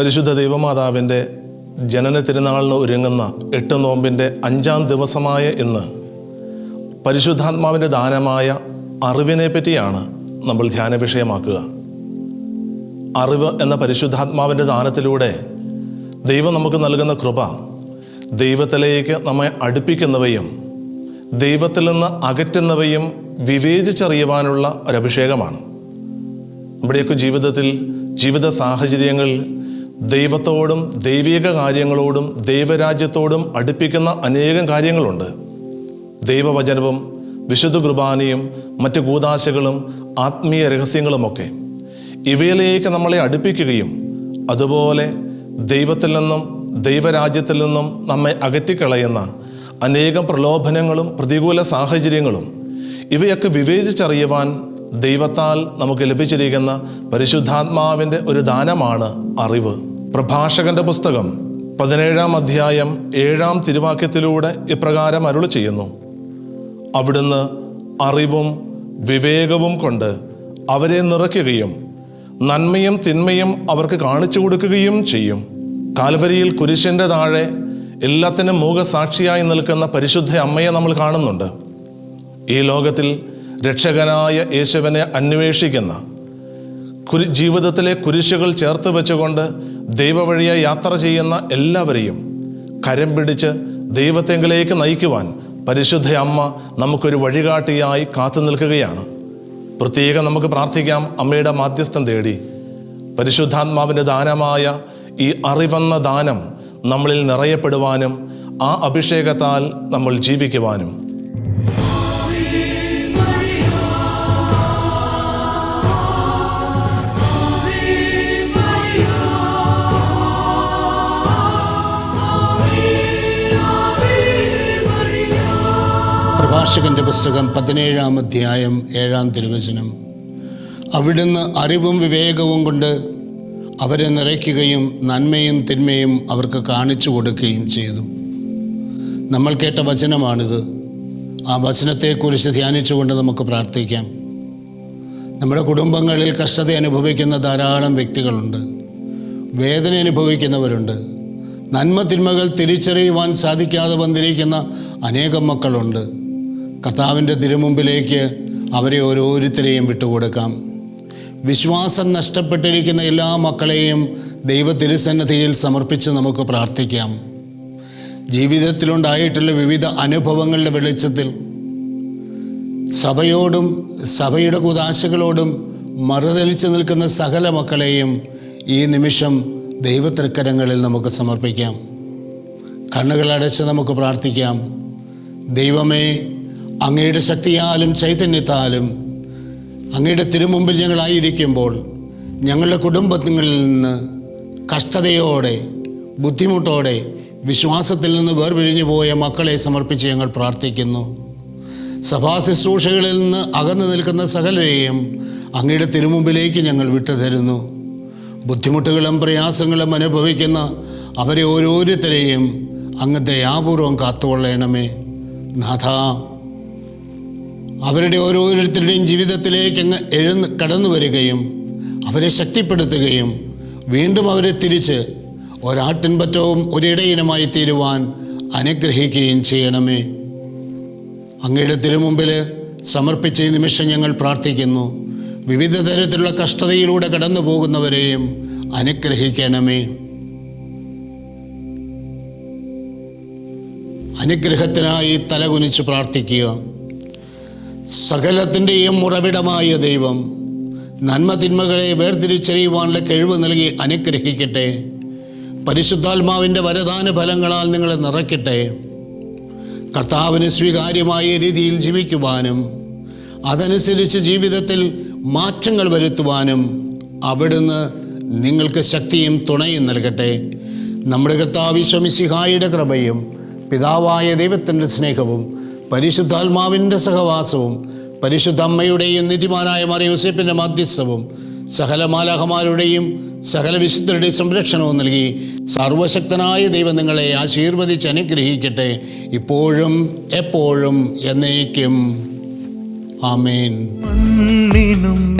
പരിശുദ്ധ ദൈവമാതാവിന്റെ ജനന തിരുനാളിന് ഒരുങ്ങുന്ന എട്ട് നോമ്പിന്റെ അഞ്ചാം ദിവസമായ ഇന്ന് പരിശുദ്ധാത്മാവിന്റെ ദാനമായ അറിവിനെ പറ്റിയാണ് നമ്മൾ ധ്യാന വിഷയമാക്കുക. അറിവ് എന്ന പരിശുദ്ധാത്മാവിന്റെ ദാനത്തിലൂടെ ദൈവം നമുക്ക് നൽകുന്ന കൃപ ദൈവത്തിലേക്ക് നമ്മെ അടുപ്പിക്കുന്നവയും ദൈവത്തിൽ നിന്ന് അകറ്റുന്നവയും വിവേചിച്ചറിയുവാനുള്ള ഒരഭിഷേകമാണ്. നമ്മുടെയൊക്കെ ജീവിതത്തിൽ ജീവിത സാഹചര്യങ്ങളിൽ ദൈവത്തോടും ദൈവിക കാര്യങ്ങളോടും ദൈവരാജ്യത്തോടും അടുപ്പിക്കുന്ന അനേകം കാര്യങ്ങളുണ്ട്. ദൈവവചനവും വിശുദ്ധ കുർബാനയും മറ്റ് കൂതാശകളും ആത്മീയ രഹസ്യങ്ങളുമൊക്കെ ഇവയിലേക്ക് നമ്മളെ അടുപ്പിക്കുകയും അതുപോലെ ദൈവത്തിൽ നിന്നും ദൈവരാജ്യത്തിൽ നിന്നും നമ്മെ അകറ്റിക്കളയുന്ന അനേകം പ്രലോഭനങ്ങളും പ്രതികൂല സാഹചര്യങ്ങളും ഇവയൊക്കെ വിവേചിച്ചറിയുവാൻ ദൈവത്താൽ നമുക്ക് ലഭിച്ചിരിക്കുന്ന പരിശുദ്ധാത്മാവിന്റെ ഒരു ദാനമാണ് അറിവ്. പ്രഭാഷകന്റെ പുസ്തകം പതിനേഴാം അധ്യായം ഏഴാം തിരുവാക്യത്തിലൂടെ ഇപ്രകാരം അരുൾ ചെയ്യുന്നു. അവിടുന്ന് അറിവും വിവേകവും കൊണ്ട് അവരെ നിറയ്ക്കുകയും നന്മയും തിന്മയും അവർക്ക് കാണിച്ചു കൊടുക്കുകയും ചെയ്യും. കാൽവരിയിൽ കുരിശിന്റെ താഴെ എല്ലാത്തിനും മൂകസാക്ഷിയായി നിൽക്കുന്ന പരിശുദ്ധ അമ്മയെ നമ്മൾ കാണുന്നുണ്ട്. ഈ ലോകത്തിൽ രക്ഷകനായ യേശുവിനെ അന്വേഷിക്കുന്ന കുരി ജീവിതത്തിലെ കുരിശുകൾ ചേർത്ത് വെച്ചുകൊണ്ട് ദൈവവഴിയെ യാത്ര ചെയ്യുന്ന എല്ലാവരെയും കരം പിടിച്ച് ദൈവത്തെങ്കിലേക്ക് നയിക്കുവാൻ പരിശുദ്ധ അമ്മ നമുക്കൊരു വഴികാട്ടിയായി കാത്തു നിൽക്കുകയാണ്. പ്രത്യേകം നമുക്ക് പ്രാർത്ഥിക്കാം അമ്മയുടെ മാധ്യസ്ഥം തേടി. പരിശുദ്ധാത്മാവിന്റെ ദാനമായ ഈ അറിവെന്ന ദാനം നമ്മളിൽ നിറയപ്പെടുവാനും ആ അഭിഷേകത്താൽ നമ്മൾ ജീവിക്കുവാനും. പ്രഭാഷകന്റെ പുസ്തകം പതിനേഴാം അധ്യായം ഏഴാം തിരുവചനം. അവിടുന്ന് അറിവും വിവേകവും കൊണ്ട് അവരെ നിറയ്ക്കുകയും നന്മയും തിന്മയും അവർക്ക് കാണിച്ചു കൊടുക്കുകയും ചെയ്തു. നമ്മൾ കേട്ട വചനമാണിത്. ആ വചനത്തെക്കുറിച്ച് ധ്യാനിച്ചുകൊണ്ട് നമുക്ക് പ്രാർത്ഥിക്കാം. നമ്മുടെ കുടുംബങ്ങളിൽ കഷ്ടത അനുഭവിക്കുന്ന ധാരാളം വ്യക്തികളുണ്ട്. വേദന അനുഭവിക്കുന്നവരുണ്ട്. നന്മ തിന്മകൾ തിരിച്ചറിയുവാൻ സാധിക്കാതെ വന്നിരിക്കുന്ന അനേകം മക്കളുണ്ട്. കർത്താവിന്റെ തിരുമുമ്പിലേക്ക് അവരെ ഓരോരുത്തരെയും വിട്ടുകൊടുക്കാം. വിശ്വാസം നഷ്ടപ്പെട്ടിരിക്കുന്ന എല്ലാ മക്കളെയും ദൈവ തിരുസന്നദ്ധിയിൽ സമർപ്പിച്ച് നമുക്ക് പ്രാർത്ഥിക്കാം. ജീവിതത്തിലുണ്ടായിട്ടുള്ള വിവിധ അനുഭവങ്ങളുടെ വെളിച്ചത്തിൽ സഭയോടും സഭയുടെ കുതാശകളോടും മറുതലിച്ച് നിൽക്കുന്ന സകല മക്കളെയും ഈ നിമിഷം ദൈവത്തൃക്കരങ്ങളിൽ നമുക്ക് സമർപ്പിക്കാം. കണ്ണുകളടച്ച് നമുക്ക് പ്രാർത്ഥിക്കാം. ദൈവമേ അങ്ങയുടെ ശക്തിയാലും ചൈതന്യത്താലും അങ്ങയുടെ തിരുമുമ്പിൽ ഞങ്ങളായിരിക്കുമ്പോൾ ഞങ്ങളുടെ കുടുംബങ്ങളിൽ നിന്ന് കഷ്ടതയോടെ ബുദ്ധിമുട്ടോടെ വിശ്വാസത്തിൽ നിന്ന് വേർപിഴിഞ്ഞു പോയ മക്കളെ സമർപ്പിച്ച് ഞങ്ങൾ പ്രാർത്ഥിക്കുന്നു. സഭാ ശുശ്രൂഷകളിൽ നിന്ന് അകന്നു നിൽക്കുന്ന സകലരെയും അങ്ങയുടെ തിരുമുമ്പിലേക്ക് ഞങ്ങൾ വിട്ടുതരുന്നു. ബുദ്ധിമുട്ടുകളും പ്രയാസങ്ങളും അനുഭവിക്കുന്ന അവരെ ഓരോരുത്തരെയും അങ്ങ് ദയാപൂർവം കാത്തുകൊള്ളണമേ. നാഥ അവരുടെ ഓരോരുത്തരുടെയും ജീവിതത്തിലേക്ക് അങ്ങ് എഴുന്ന് കടന്നു വരികയും അവരെ ശക്തിപ്പെടുത്തുകയും വീണ്ടും അവരെ തിരിച്ച് ഒരാട്ടിൻപറ്റവും ഒരിടയിനമായി തീരുവാൻ അനുഗ്രഹിക്കുകയും ചെയ്യണമേ. അങ്ങയുടെ തിരുമുമ്പിൽ സമർപ്പിച്ച ഈ നിമിഷം ഞങ്ങൾ പ്രാർത്ഥിക്കുന്നു. വിവിധ തരത്തിലുള്ള കഷ്ടതയിലൂടെ കടന്നു പോകുന്നവരെയും അനുഗ്രഹിക്കണമേ. അനുഗ്രഹത്തിനായി തലകുനിച്ച് പ്രാർത്ഥിക്കുക. സകലത്തിന്റെയും ഉറവിടമായ ദൈവം നന്മ തിന്മകളെ വേർതിരിച്ചറിയുവാനുള്ള കഴിവ് നൽകി അനുഗ്രഹിക്കട്ടെ. പരിശുദ്ധാത്മാവിന്റെ വരദാന ഫലങ്ങളാൽ നിങ്ങളെ നിറയ്ക്കട്ടെ. കർത്താവിന് സ്വീകാര്യമായ രീതിയിൽ ജീവിക്കുവാനും അതനുസരിച്ച് ജീവിതത്തിൽ മാറ്റങ്ങൾ വരുത്തുവാനും അവിടുന്ന് നിങ്ങൾക്ക് ശക്തിയും തുണയും നൽകട്ടെ. നമ്മുടെ കർത്താവ് വിശ്വമിസിഹായുടെ കൃപയും പിതാവായ ദൈവത്തിന്റെ സ്നേഹവും പരിശുദ്ധാത്മാവിന്റെ സഹവാസവും പരിശുദ്ധ അമ്മയുടെയും നിധിമാനായ മറിയൂസേപ്പിന്റെ മധ്യസ്ഥവും സകല മാലാഹമാരുടെയും സകല വിശുദ്ധരുടെയും സംരക്ഷണവും നൽകി സർവശക്തനായ ദൈവം നിങ്ങളെ ആശീർവദിച്ച് അനുഗ്രഹിക്കട്ടെ. ഇപ്പോഴും എപ്പോഴും എന്നേക്കും. ആമേൻ. മണ്ണിനും